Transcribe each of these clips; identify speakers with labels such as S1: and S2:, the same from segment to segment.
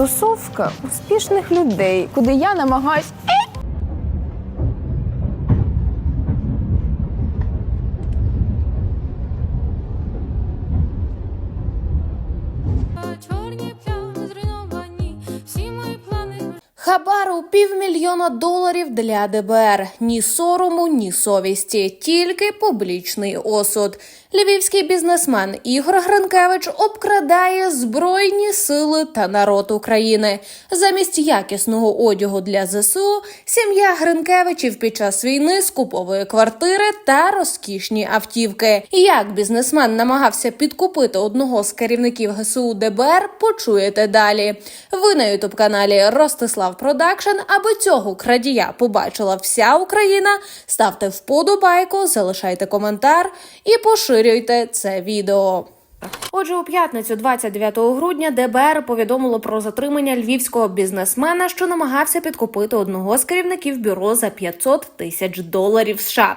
S1: тусовка успішних людей, куди я намагаюсь.
S2: Півмільйона доларів для ДБР. Ні сорому, ні совісті, тільки публічний осуд. Львівський бізнесмен Ігор Гринкевич обкрадає збройні сили та народ України. Замість якісного одягу для ЗСУ сім'я Гринкевичів під час війни скуповує квартири та розкішні автівки. Як бізнесмен намагався підкупити одного з керівників ГСУ ДБР, почуєте далі. Ви на ютуб каналі Ростислав Продакшн. Аби цього крадія побачила вся Україна. Ставте вподобайку, залишайте коментар і поширюйте це відео. Отже, у п'ятницю, 29 грудня, ДБР повідомило про затримання львівського бізнесмена, що намагався підкупити одного з керівників бюро за 500 тисяч доларів США.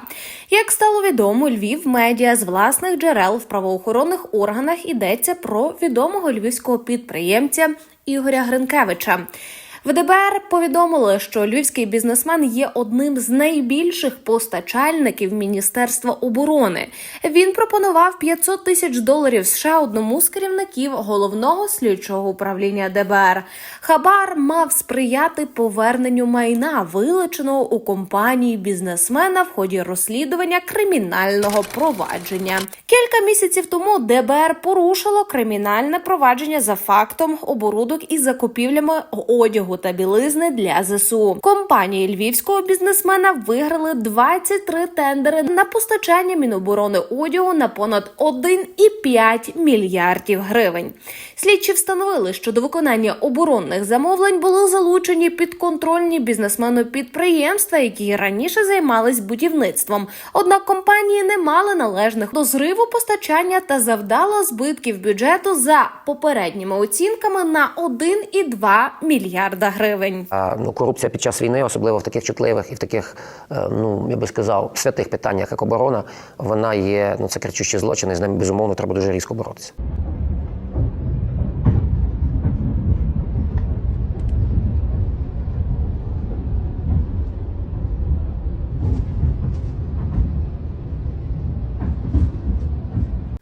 S2: Як стало відомо, Львів медіа з власних джерел в правоохоронних органах йдеться про відомого львівського підприємця Ігоря Гринкевича. В ДБР повідомили, що львівський бізнесмен є одним з найбільших постачальників Міністерства оборони. Він пропонував 500 тисяч доларів США одному з керівників головного слідчого управління ДБР. Хабар мав сприяти поверненню майна, вилученого у компанії бізнесмена в ході розслідування кримінального провадження. Кілька місяців тому ДБР порушило кримінальне провадження за фактом оборудок із закупівлями одягу та білизни для ЗСУ. Компанії львівського бізнесмена виграли 23 тендери на постачання Міноборони одягу на понад 1,5 мільярдів гривень. Слідчі встановили, що до виконання оборонних замовлень були залучені підконтрольні бізнесмену підприємства, які раніше займались будівництвом. Однак компанії не мали належних до зриву постачання та завдало збитків бюджету за попередніми оцінками на 1,2 мільярда гривень.
S3: А, ну, корупція під час війни, особливо в таких чутливих і в таких, е, ну я би сказав, святих питаннях, як оборона, вона є ну це кричущі злочини. З ними безумовно треба дуже різко боротися.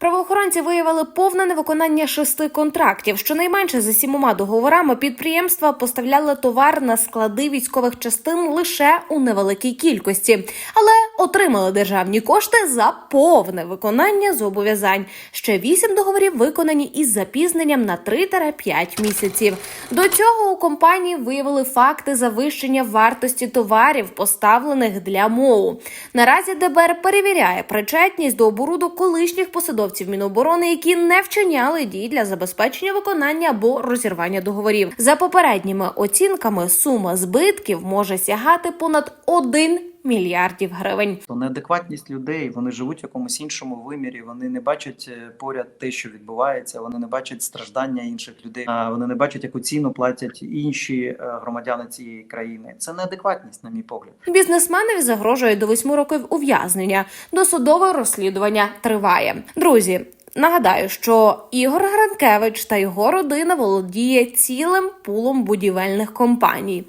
S2: Правоохоронці виявили повне невиконання шести контрактів. Щонайменше за сімома договорами підприємства поставляли товар на склади військових частин лише у невеликій кількості, але отримали державні кошти за повне виконання зобов'язань. Ще вісім договорів виконані із запізненням на 3-5 місяців. До цього у компанії виявили факти завищення вартості товарів, поставлених для МОУ. Наразі ДБР перевіряє причетність до оборудок колишніх посадовців Міноборони, які не вчиняли дій для забезпечення виконання або розірвання договорів. За попередніми оцінками сума збитків може сягати понад 1 мільярдів гривень.
S4: То неадекватність людей, вони живуть в якомусь іншому вимірі, вони не бачать е, поряд те, що відбувається, вони не бачать страждання інших людей, вони не бачать, яку ціну платять інші е, громадяни цієї країни. Це неадекватність, на мій погляд.
S2: Бізнесменові загрожує до восьми років ув'язнення. Досудове розслідування триває. Друзі. Нагадаю, що Ігор Гранкевич та його родина володіє цілим пулом будівельних компаній.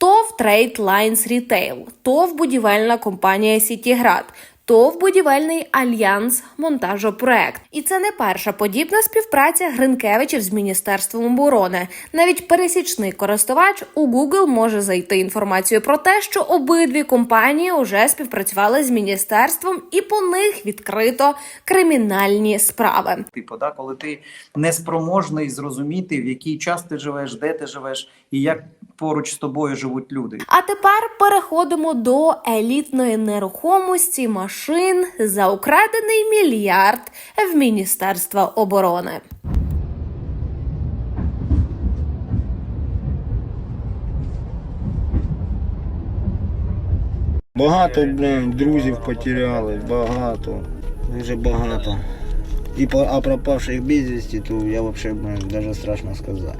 S2: ТОВ Trade Lines Retail, ТОВ будівельна компанія Сітіград, ТОВ будівельний альянс монтажопроект. І це не перша подібна співпраця Гринкевичів з міністерством оборони. Навіть пересічний користувач у Google може знайти інформацію про те, що обидві компанії вже співпрацювали з міністерством, і по них відкрито кримінальні справи.
S4: Типу, да, коли ти неспроможний зрозуміти, в який час ти живеш, де ти живеш і як поруч з тобою живуть люди.
S2: А тепер переходимо до елітної нерухомості машин за украдений мільярд в Міністерства оборони.
S5: Багато, блин, друзів потеряли, багато, дуже багато. І по, а пропавших безвісті, то я взагалі, даже страшно сказати.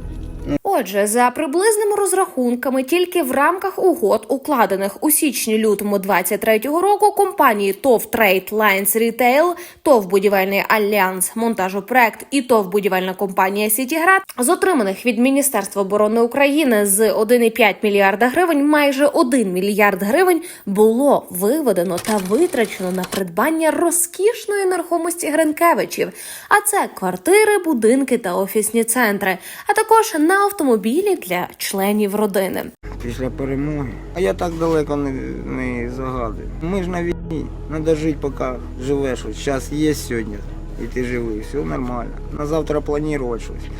S2: Отже, за приблизними розрахунками, тільки в рамках угод, укладених у січні-лютому 23-го року, компанії ТОВ Trade Lines Retail, ТОВ Будівельний Альянс, монтажопроект і ТОВ Будівельна компанія Сітіград з отриманих від Міністерства оборони України з 1,5 мільярда гривень, майже 1 мільярд гривень було виведено та витрачено на придбання розкішної нерухомості Гринкевичів. А це квартири, будинки та офісні центри, а також на автомобілі для членів родини.
S5: Після перемоги. А я так далеко не, не загадую. Ми ж на війні. Треба жити, поки живеш. Ось Час є сьогодні, і ти живий. Все нормально. На завтра планувати щось.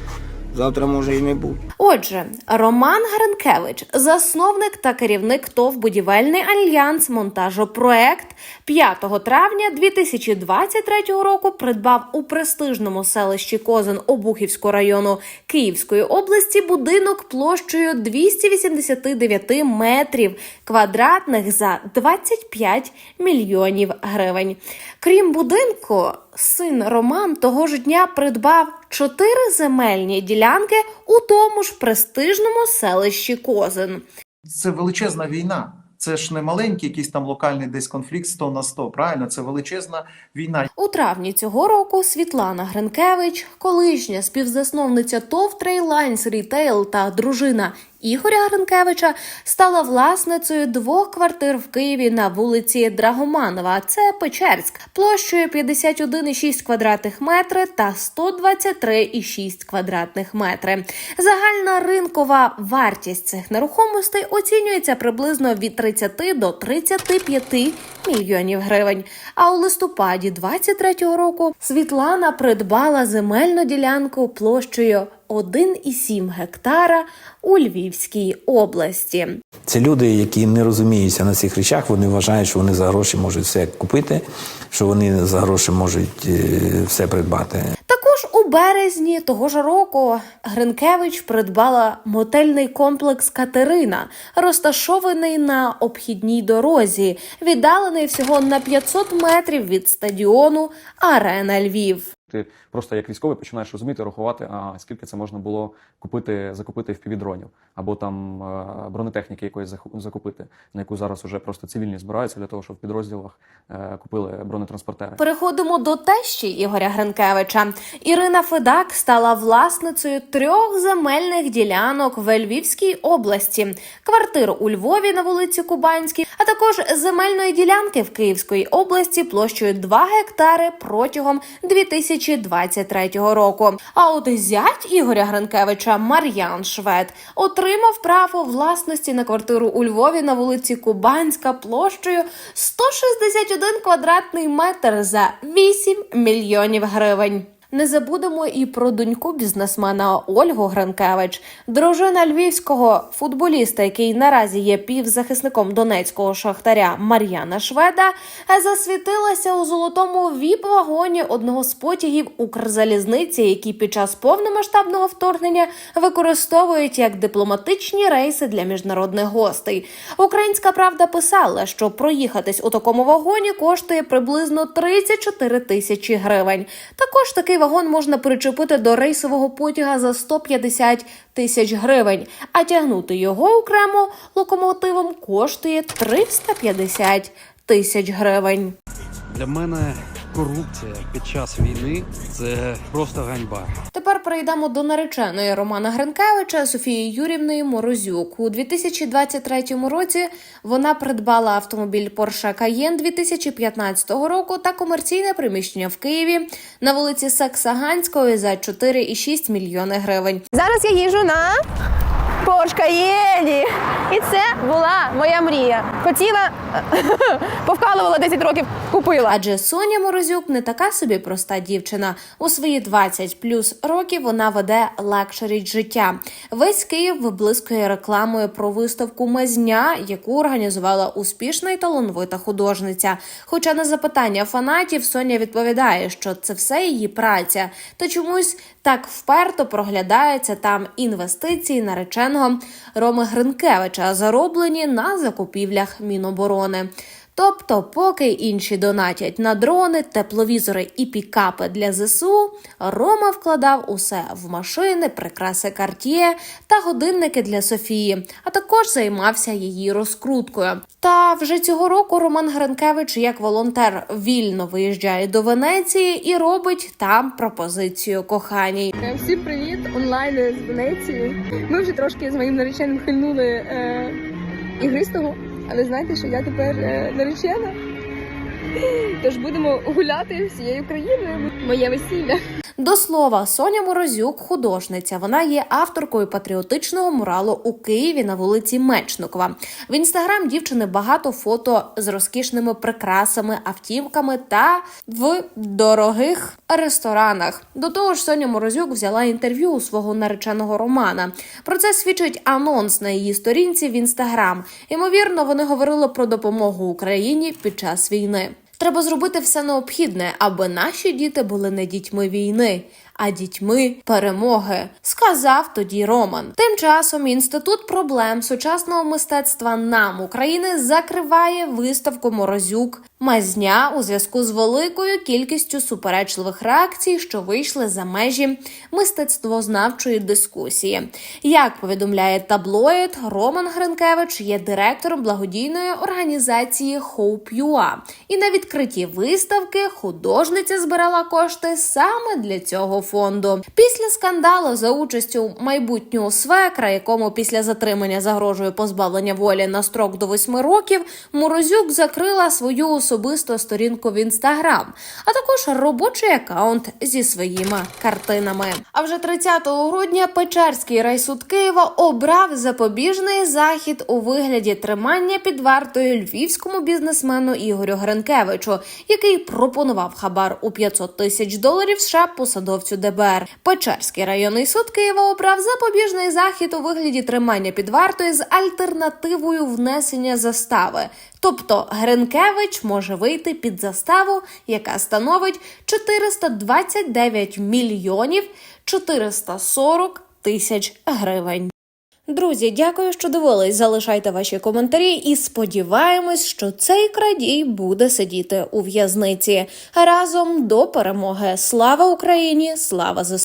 S5: Завтра може і не бути.
S2: Отже, Роман Гринкевич, засновник та керівник ТОВ Будівельний альянс монтажопроект 5 травня 2023 року придбав у престижному селищі Козин Обухівського району Київської області будинок площею 289 метрів квадратних за 25 мільйонів гривень. Крім будинку, син Роман того ж дня придбав чотири земельні ділянки у тому ж престижному селищі Козин.
S6: Це величезна війна. Це ж не маленький якийсь там локальний десь конфлікт 100 на 100, правильно? Це величезна війна.
S2: У травні цього року Світлана Гринкевич, колишня співзасновниця ТОВ Трейлайнс Рітейл та дружина Ігоря Гринкевича, стала власницею двох квартир в Києві на вулиці Драгоманова. Це Печерськ, площею 51,6 квадратних метри та 123,6 квадратних метри. Загальна ринкова вартість цих нерухомостей оцінюється приблизно від 30 до 35 мільйонів гривень. А у листопаді 23-го року Світлана придбала земельну ділянку площею 1,7 гектара у Львівській області.
S7: Це люди, які не розуміються на цих речах. Вони вважають, що вони за гроші можуть все купити, що вони за гроші можуть е, все придбати.
S2: Також у березні того ж року Гринкевич придбала мотельний комплекс Катерина, розташований на обхідній дорозі, віддалений всього на 500 метрів від стадіону Арена Львів.
S8: Ти просто як військовий починаєш розуміти, рахувати, а скільки це можна було купити, закупити в півдронів, або там е, бронетехніки якоїсь закупити, на яку зараз уже просто цивільні збираються для того, щоб в підрозділах е, купили бронетранспортери.
S2: Переходимо до тещі Ігоря Гринкевича. Ірина Федак стала власницею трьох земельних ділянок в Львівській області, квартир у Львові на вулиці Кубанській, а також земельної ділянки в Київській області площею 2 гектари протягом 2023 року. А от зять Ігоря Гринкевича Мар'ян Швед отримав право власності на квартиру у Львові на вулиці Кубанська площею 161 квадратний метр за 8 мільйонів гривень. Не забудемо і про доньку бізнесмена Ольгу Гринкевич, дружина львівського футболіста, який наразі є півзахисником донецького шахтаря Мар'яна Шведа, засвітилася у золотому віп-вагоні одного з потягів Укрзалізниці, які під час повномасштабного вторгнення використовують як дипломатичні рейси для міжнародних гостей. Українська правда писала, що проїхатись у такому вагоні коштує приблизно 34 тисячі гривень. Також такий вагон можна причепити до рейсового потяга за 150 тисяч гривень, а тягнути його окремо локомотивом коштує 350 тисяч гривень.
S9: Для мене корупція під час війни це просто ганьба.
S2: Тепер перейдемо до нареченої Романа Гринкевича Софії Юрівної Морозюк. У 2023 році вона придбала автомобіль Porsche Cayenne 2015 року та комерційне приміщення в Києві на вулиці Саксаганської за 4,6 мільйони гривень.
S1: Зараз я їжджу на Porsche Cayenne. І це була моя мрія. Хотіла, повкалувала 10 років, купила.
S2: Адже Соня Морозюк не така собі проста дівчина. У свої 20 плюс років вона веде лакшері життя. Весь Київ виблискує рекламою про виставку Мазня, яку організувала успішна і талановита художниця. Хоча на запитання фанатів Соня відповідає, що це все її праця, та чомусь так вперто проглядаються там інвестиції нареченого Роми Гринкевича, зароблені на закупівлях Міноборони. Тобто, поки інші донатять на дрони, тепловізори і пікапи для ЗСУ, Рома вкладав усе в машини, прикраси Cartier та годинники для Софії, а також займався її розкруткою. Та вже цього року Роман Гринкевич як волонтер вільно виїжджає до Венеції і робить там пропозицію коханій.
S10: Всім привіт! Онлайн з Венеції. Ми вже трошки з моїм нареченим хильнули е, ігристого, але знаєте, що я тепер е, наречена. Тож будемо гуляти всією країною. Моє весілля.
S2: До слова, Соня Морозюк, художниця. Вона є авторкою патріотичного муралу у Києві на вулиці Мечникова. В інстаграм дівчини багато фото з розкішними прикрасами, автівками та в дорогих ресторанах. До того ж, Соня Морозюк взяла інтерв'ю у свого нареченого Романа. Про це свідчить анонс на її сторінці в інстаграм. Ймовірно, вони говорили про допомогу Україні під час війни. Треба зробити все необхідне, аби наші діти були не дітьми війни, а дітьми перемоги, сказав тоді Роман. Тим часом інститут проблем сучасного мистецтва нам України закриває виставку Морозюк Мазня у зв'язку з великою кількістю суперечливих реакцій, що вийшли за межі мистецтвознавчої дискусії. Як повідомляє таблоїд, Роман Гринкевич є директором благодійної організації Hope.ua. І на відкритті виставки художниця збирала кошти саме для цього фонду. Після скандалу за участю майбутнього свекра, якому після затримання загрожує позбавлення волі на строк до 8 років, Морозюк закрила свою особисту сторінку в інстаграм, а також робочий акаунт зі своїми картинами. А вже 30 грудня Печерський райсуд Києва обрав запобіжний захід у вигляді тримання під вартою львівському бізнесмену Ігорю Гринкевичу, який пропонував хабар у 500 тисяч доларів США посадовцю ДБР. Печерський районний суд Києва обрав запобіжний захід у вигляді тримання під вартою з альтернативою внесення застави. Тобто Гринкевич може вийти під заставу, яка становить 429 мільйонів 440 тисяч гривень. Друзі, дякую, що дивились. Залишайте ваші коментарі і сподіваємось, що цей крадій буде сидіти у в'язниці разом до перемоги. Слава Україні! Слава ЗСУ!